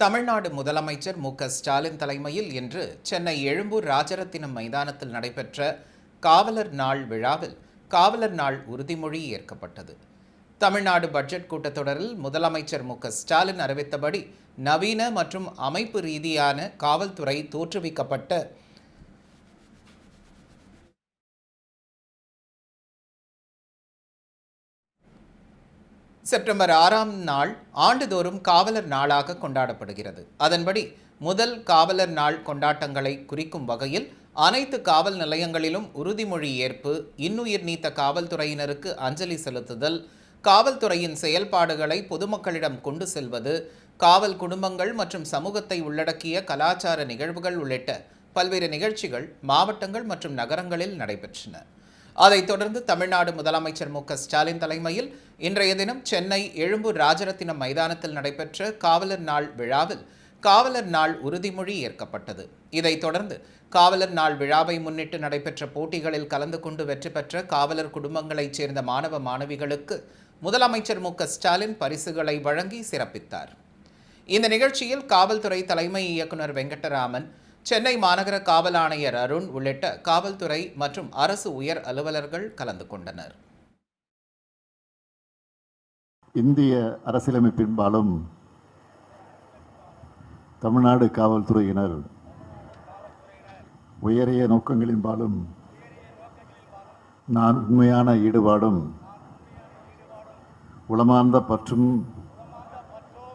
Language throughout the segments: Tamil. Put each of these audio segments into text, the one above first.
தமிழ்நாடு முதலமைச்சர் மு ஸ்டாலின் தலைமையில் இன்று சென்னை எழும்பூர் ராஜரத்தினம் மைதானத்தில் நடைபெற்ற காவலர் நாள் விழாவில் காவலர் நாள் உறுதிமொழி ஏற்கப்பட்டது. தமிழ்நாடு பட்ஜெட் கூட்டத்தொடரில் முதலமைச்சர் மு ஸ்டாலின் அறிவித்தபடி நவீன மற்றும் அமைப்பு ரீதியான காவல்துறை தோற்றுவிக்கப்பட்ட செப்டம்பர் ஆறாம் நாள் ஆண்டுதோறும் காவலர் நாளாக கொண்டாடப்படுகிறது. அதன்படி முதல் காவலர் நாள் கொண்டாட்டங்களை குறிக்கும் வகையில் அனைத்து காவல் நிலையங்களிலும் உறுதிமொழி ஏற்பு இன்னுயிர் நீத்த காவல்துறையினருக்கு அஞ்சலி செலுத்துதல் காவல்துறையின் செயல்பாடுகளை பொதுமக்களிடம் கொண்டு செல்வது காவல் குடும்பங்கள் மற்றும் சமூகத்தை உள்ளடக்கிய கலாச்சார நிகழ்வுகள் உள்ளிட்ட பல்வேறு நிகழ்ச்சிகள் மாவட்டங்கள் மற்றும் நகரங்களில் நடைபெற்றன. அதைத் தொடர்ந்து தமிழ்நாடு முதலமைச்சர் மு ஸ்டாலின் தலைமையில் இன்றைய தினம் சென்னை எழும்பூர் ராஜரத்தினம் மைதானத்தில் நடைபெற்ற காவலர் நாள் விழாவில் காவலர் நாள் உறுதிமொழி ஏற்கப்பட்டது. இதைத் தொடர்ந்து காவலர் நாள் விழாவை முன்னிட்டு நடைபெற்ற போட்டிகளில் கலந்து கொண்டு வெற்றி பெற்ற காவலர் குடும்பங்களைச் சேர்ந்த மாணவ மாணவிகளுக்கு முதலமைச்சர் மு ஸ்டாலின் பரிசுகளை வழங்கி சிறப்பித்தார். இந்த நிகழ்ச்சியில் காவல்துறை தலைமை இயக்குனர் வெங்கடராமன் சென்னை மாநகர காவல் ஆணையர் அருண் உள்ளிட்ட காவல்துறை மற்றும் அரசு உயர் அலுவலர்கள் கலந்து கொண்டனர். இந்திய அரசியலமைப்பின்பாலும் தமிழ்நாடு காவல்துறையினர் உயரிய நோக்கங்களின்பாலும் நான் உண்மையான ஈடுபாடும் உளமார்ந்த பற்றும்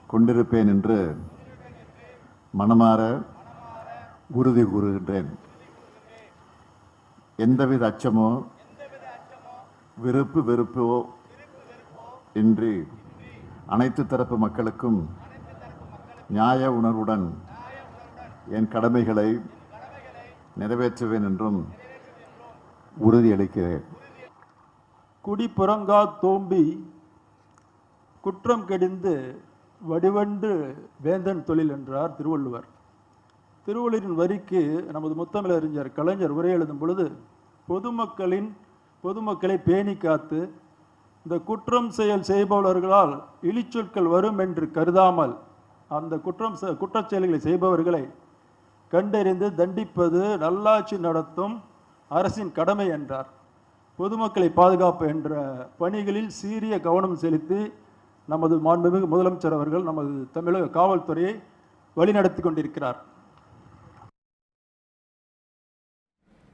கொண்டிருப்பேன் என்று மனமாற உறுதி கூறுகின்றேன். எந்தவித அச்சமோ விருப்பு வெறுப்போ இன்றி அனைத்து தரப்பு மக்களுக்கும் நியாய உணர்வுடன் என் கடமைகளை நிறைவேற்றுவேன் என்றும் உறுதியளிக்கிறேன் குடிப்புறங்கா தோம்பி குற்றம் கெடிந்து வடிவண்டு வேந்தன் தொழில் என்றார் திருவள்ளுவர். திருவள்ளுவரின் வரிக்கு நமது முத்தமிழறிஞர் கலைஞர் உரை எழுதும் பொழுது பொதுமக்களின் பொதுமக்களை பேணி காத்து இந்த குற்றம் செயல் செய்பவர்களால் இழிச்சொற்கள் வரும் என்று கருதாமல் அந்த குற்றம் செ- குற்றச் செயல்களை செய்பவர்களை கண்டறிந்து தண்டிப்பது நல்லாட்சி நடத்தும் அரசின் கடமை என்றார். பொதுமக்களை பாதுகாப்பு என்ற பணிகளில் சீரிய கவனம் செலுத்தி நமது மாண்புமிகு முதலமைச்சர் அவர்கள் நமது தமிழக காவல்துறையை வழிநடத்தி கொண்டிருக்கிறார்.